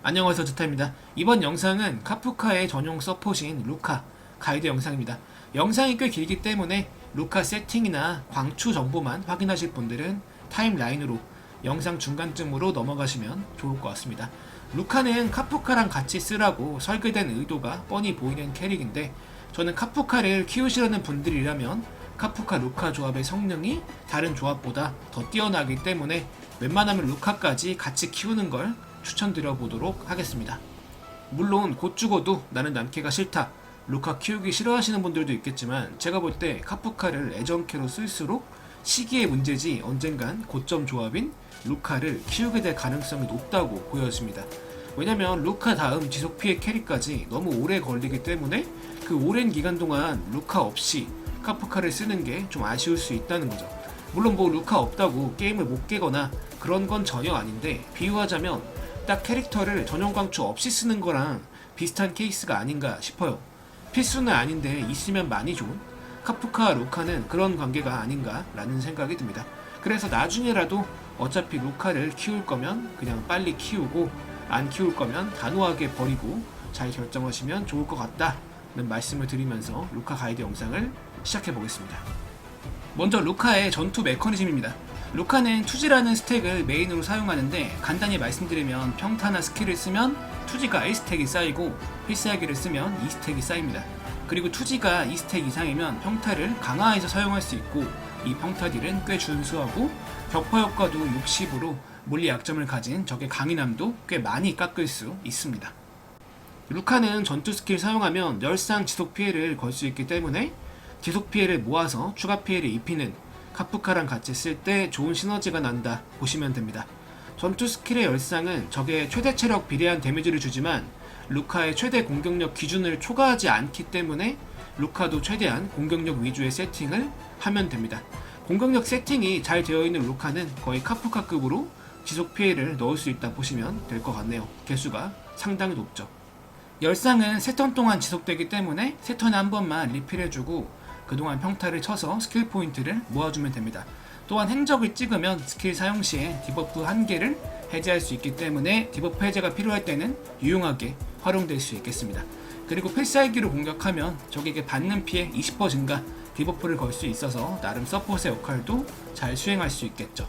안녕하세요 저타입니다. 이번 영상은 카프카의 전용 서폿인 루카 가이드 영상입니다. 영상이 꽤 길기 때문에 루카 세팅이나 광추 정보만 확인하실 분들은 타임라인으로 영상 중간쯤으로 넘어가시면 좋을 것 같습니다. 루카는 카프카랑 같이 쓰라고 설계된 의도가 뻔히 보이는 캐릭인데 저는 카프카를 키우시려는 분들이라면 카프카 루카 조합의 성능이 다른 조합보다 더 뛰어나기 때문에 웬만하면 루카까지 같이 키우는 걸 추천드려 보도록 하겠습니다. 물론 곧 죽어도 나는 남캐가 싫다. 루카 키우기 싫어하시는 분들도 있겠지만 제가 볼 때 카프카를 애정캐로 쓸수록 시기의 문제지 언젠간 고점 조합인 루카를 키우게 될 가능성이 높다고 보여집니다. 왜냐면 루카 다음 지속 피해 캐릭까지 너무 오래 걸리기 때문에 그 오랜 기간 동안 루카 없이 카프카를 쓰는 게 좀 아쉬울 수 있다는 거죠. 물론 뭐 루카 없다고 게임을 못 깨거나 그런 건 전혀 아닌데 비유하자면 딱 캐릭터를 전용 광추 없이 쓰는 거랑 비슷한 케이스가 아닌가 싶어요. 필수는 아닌데 있으면 많이 좋은 카프카와 루카는 그런 관계가 아닌가라는 생각이 듭니다. 그래서 나중에라도 어차피 루카를 키울 거면 그냥 빨리 키우고 안 키울 거면 단호하게 버리고 잘 결정하시면 좋을 것 같다는 말씀을 드리면서 루카 가이드 영상을 시작해 보겠습니다. 먼저 루카의 전투 메커니즘입니다. 루카는 투지라는 스택을 메인으로 사용하는데 간단히 말씀드리면 평타나 스킬을 쓰면 투지가 1스택이 쌓이고 필살기를 쓰면 2스택이 쌓입니다. 그리고 투지가 2스택 이상이면 평타를 강화해서 사용할 수 있고 이 평타 딜은 꽤 준수하고 격파 효과도 60으로 물리 약점을 가진 적의 강인함도 꽤 많이 깎을 수 있습니다. 루카는 전투 스킬 사용하면 열상 지속 피해를 걸 수 있기 때문에 지속 피해를 모아서 추가 피해를 입히는 카프카랑 같이 쓸 때 좋은 시너지가 난다 보시면 됩니다. 전투 스킬의 열상은 적의 최대 체력 비례한 데미지를 주지만 루카의 최대 공격력 기준을 초과하지 않기 때문에 루카도 최대한 공격력 위주의 세팅을 하면 됩니다. 공격력 세팅이 잘 되어 있는 루카는 거의 카프카급으로 지속 피해를 넣을 수 있다 보시면 될 것 같네요. 개수가 상당히 높죠. 열상은 3턴 동안 지속되기 때문에 3턴에 한 번만 리필해주고 그동안 평타를 쳐서 스킬 포인트를 모아주면 됩니다. 또한 행적을 찍으면 스킬 사용 시에 디버프 한 개를 해제할 수 있기 때문에 디버프 해제가 필요할 때는 유용하게 활용될 수 있겠습니다. 그리고 필살기로 공격하면 적에게 받는 피해 20% 증가 디버프를 걸 수 있어서 나름 서폿의 역할도 잘 수행할 수 있겠죠.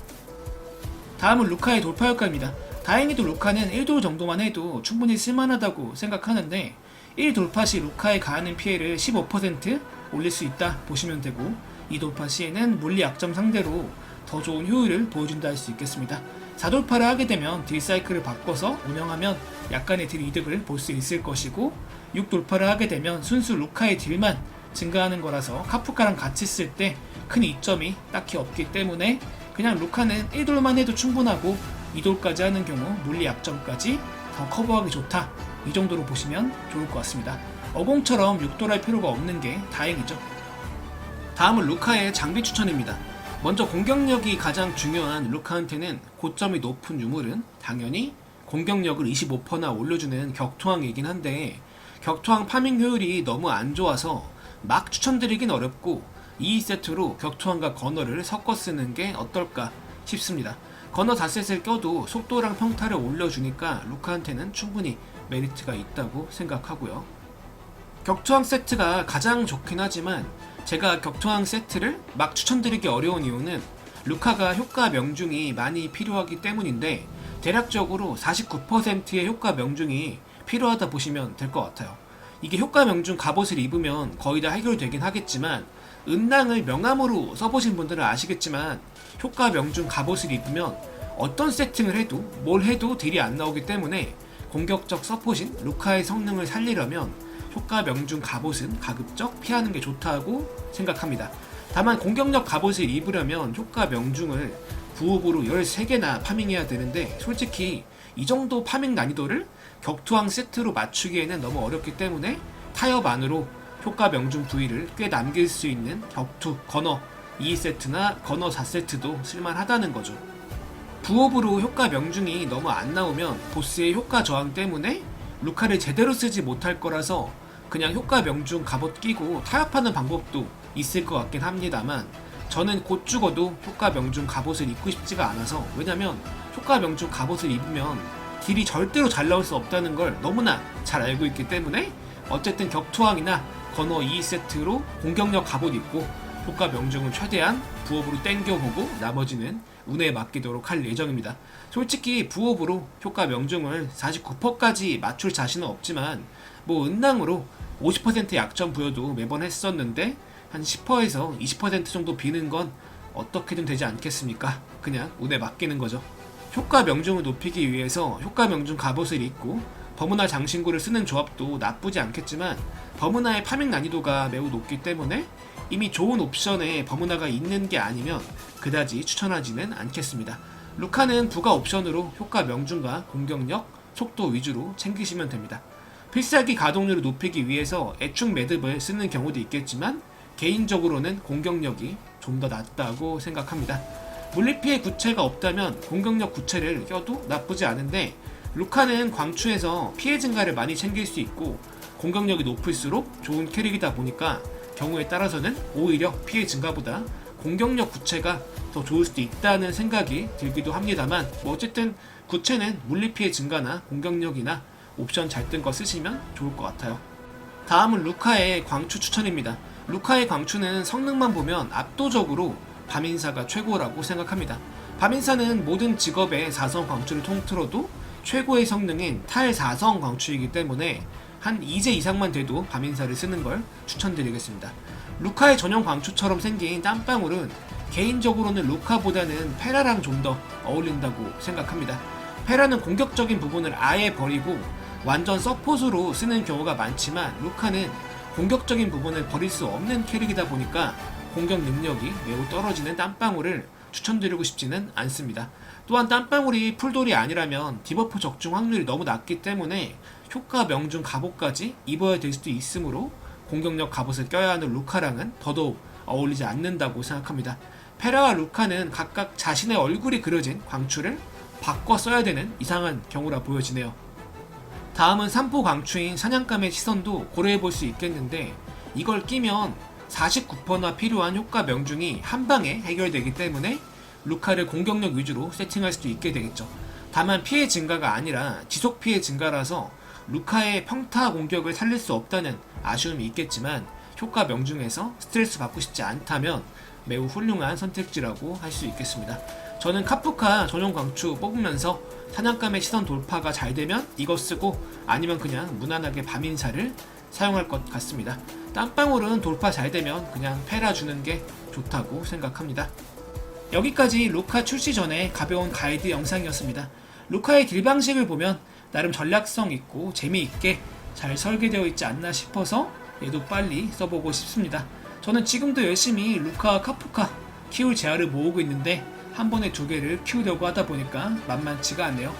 다음은 루카의 돌파 효과입니다. 다행히도 루카는 1돌 정도만 해도 충분히 쓸만하다고 생각하는데 1 돌파 시 루카에 가하는 피해를 15% 올릴 수 있다 보시면 되고 이 돌파 시에는 물리 약점 상대로 더 좋은 효율을 보여준다 할 수 있겠습니다. 4돌파를 하게 되면 딜 사이클을 바꿔서 운영하면 약간의 딜 이득을 볼 수 있을 것이고 6돌파를 하게 되면 순수 루카의 딜만 증가하는 거라서 카프카랑 같이 쓸 때 큰 이점이 딱히 없기 때문에 그냥 루카는 1돌만 해도 충분하고 2돌까지 하는 경우 물리 약점까지 더 커버하기 좋다 이 정도로 보시면 좋을 것 같습니다. 어공처럼 6돌 할 필요가 없는 게 다행이죠. 다음은 루카의 장비 추천입니다. 먼저 공격력이 가장 중요한 루카한테는 고점이 높은 유물은 당연히 공격력을 25%나 올려주는 격투왕이긴 한데 격투왕 파밍 효율이 너무 안 좋아서 막 추천드리긴 어렵고 이 세트로 격투왕과 건어를 섞어 쓰는 게 어떨까 싶습니다. 건어 4셋을 껴도 속도랑 평타를 올려주니까 루카한테는 충분히 메리트가 있다고 생각하고요. 격투왕 세트가 가장 좋긴 하지만 제가 격투왕 세트를 막 추천드리기 어려운 이유는 루카가 효과 명중이 많이 필요하기 때문인데 대략적으로 49%의 효과 명중이 필요하다 보시면 될 것 같아요. 이게 효과 명중 갑옷을 입으면 거의 다 해결되긴 하겠지만 은랑을 명함으로 써보신 분들은 아시겠지만 효과 명중 갑옷을 입으면 어떤 세팅을 해도 뭘 해도 딜이 안 나오기 때문에 공격적 서폿인 루카의 성능을 살리려면 효과 명중 갑옷은 가급적 피하는 게 좋다고 생각합니다. 다만 공격력 갑옷을 입으려면 효과 명중을 부업으로 13개나 파밍해야 되는데 솔직히 이 정도 파밍 난이도를 격투왕 세트로 맞추기에는 너무 어렵기 때문에 타협 안으로 효과 명중 부위를 꽤 남길 수 있는 격투 건어 2세트나 건어 4세트도 쓸만하다는 거죠. 부업으로 효과 명중이 너무 안 나오면 보스의 효과 저항 때문에 루카를 제대로 쓰지 못할 거라서 그냥 효과 명중 갑옷 끼고 타협하는 방법도 있을 것 같긴 합니다만 저는 곧 죽어도 효과 명중 갑옷을 입고 싶지가 않아서 왜냐면 효과 명중 갑옷을 입으면 딜이 절대로 잘 나올 수 없다는 걸 너무나 잘 알고 있기 때문에 어쨌든 격투왕이나 건어 2세트로 공격력 갑옷 입고 효과 명중을 최대한 부업으로 땡겨보고 나머지는 운에 맡기도록 할 예정입니다. 솔직히 부업으로 효과 명중을 49%까지 맞출 자신은 없지만 뭐 은낭으로 50% 약점 부여도 매번 했었는데 한 10%에서 20% 정도 비는 건 어떻게든 되지 않겠습니까? 그냥 운에 맡기는 거죠. 효과 명중을 높이기 위해서 효과 명중 갑옷을 입고 버무나 장신구를 쓰는 조합도 나쁘지 않겠지만 버무나의 파밍 난이도가 매우 높기 때문에 이미 좋은 옵션에 버무나가 있는 게 아니면 그다지 추천하지는 않겠습니다. 루카는 부가 옵션으로 효과 명중과 공격력, 속도 위주로 챙기시면 됩니다. 필살기 가동률을 높이기 위해서 애충 매듭을 쓰는 경우도 있겠지만 개인적으로는 공격력이 좀 더 낫다고 생각합니다. 물리피해 구체가 없다면 공격력 구체를 껴도 나쁘지 않은데 루카는 광추에서 피해 증가를 많이 챙길 수 있고 공격력이 높을수록 좋은 캐릭이다 보니까 경우에 따라서는 오히려 피해 증가보다 공격력 구체가 더 좋을 수도 있다는 생각이 들기도 합니다만 뭐 어쨌든 구체는 물리 피해 증가나 공격력이나 옵션 잘 뜬 거 쓰시면 좋을 것 같아요. 다음은 루카의 광추 추천입니다. 루카의 광추는 성능만 보면 압도적으로 밤인사가 최고라고 생각합니다. 밤인사는 모든 직업의 4성 광추를 통틀어도 최고의 성능인 탈 4성 광추이기 때문에 한 2제 이상만 돼도 밤인사를 쓰는 걸 추천드리겠습니다. 루카의 전용 광추처럼 생긴 땀방울은 개인적으로는 루카보다는 페라랑 좀 더 어울린다고 생각합니다. 페라는 공격적인 부분을 아예 버리고 완전 서폿으로 쓰는 경우가 많지만 루카는 공격적인 부분을 버릴 수 없는 캐릭이다 보니까 공격 능력이 매우 떨어지는 땀방울을 추천드리고 싶지는 않습니다. 또한 땀방울이 풀돌이 아니라면 디버프 적중 확률이 너무 낮기 때문에 효과 명중 갑옷까지 입어야 될 수도 있으므로 공격력 갑옷을 껴야 하는 루카랑은 더더욱 어울리지 않는다고 생각합니다. 페라와 루카는 각각 자신의 얼굴이 그려진 광추를 바꿔 써야 되는 이상한 경우라 보여지네요. 다음은 삼포 광추인 사냥감의 시선도 고려해 볼 수 있겠는데 이걸 끼면 49%나 필요한 효과 명중이 한 방에 해결되기 때문에 루카를 공격력 위주로 세팅할 수도 있게 되겠죠. 다만 피해 증가가 아니라 지속 피해 증가라서 루카의 평타 공격을 살릴 수 없다는 아쉬움이 있겠지만 효과 명중에서 스트레스 받고 싶지 않다면 매우 훌륭한 선택지라고 할 수 있겠습니다. 저는 카프카 전용 광추 뽑으면서 사냥감의 시선 돌파가 잘 되면 이거 쓰고 아니면 그냥 무난하게 밤인사를 사용할 것 같습니다. 땀방울은 돌파 잘 되면 그냥 패라 주는 게 좋다고 생각합니다. 여기까지 루카 출시 전에 가벼운 가이드 영상이었습니다. 루카의 딜 방식을 보면 나름 전략성 있고 재미있게 잘 설계되어 있지 않나 싶어서 얘도 빨리 써보고 싶습니다. 저는 지금도 열심히 루카 카프카 키울 재화를 모으고 있는데 한 번에 두 개를 키우려고 하다 보니까 만만치가 않네요.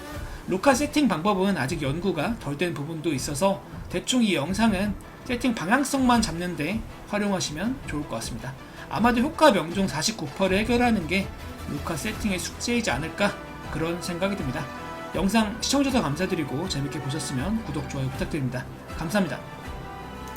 루카 세팅 방법은 아직 연구가 덜 된 부분도 있어서 대충 이 영상은 세팅 방향성만 잡는데 활용하시면 좋을 것 같습니다. 아마도 효과 명중 49%를 해결하는 게 루카 세팅의 숙제이지 않을까 그런 생각이 듭니다. 영상 시청해주셔서 감사드리고 재밌게 보셨으면 구독, 좋아요 부탁드립니다. 감사합니다.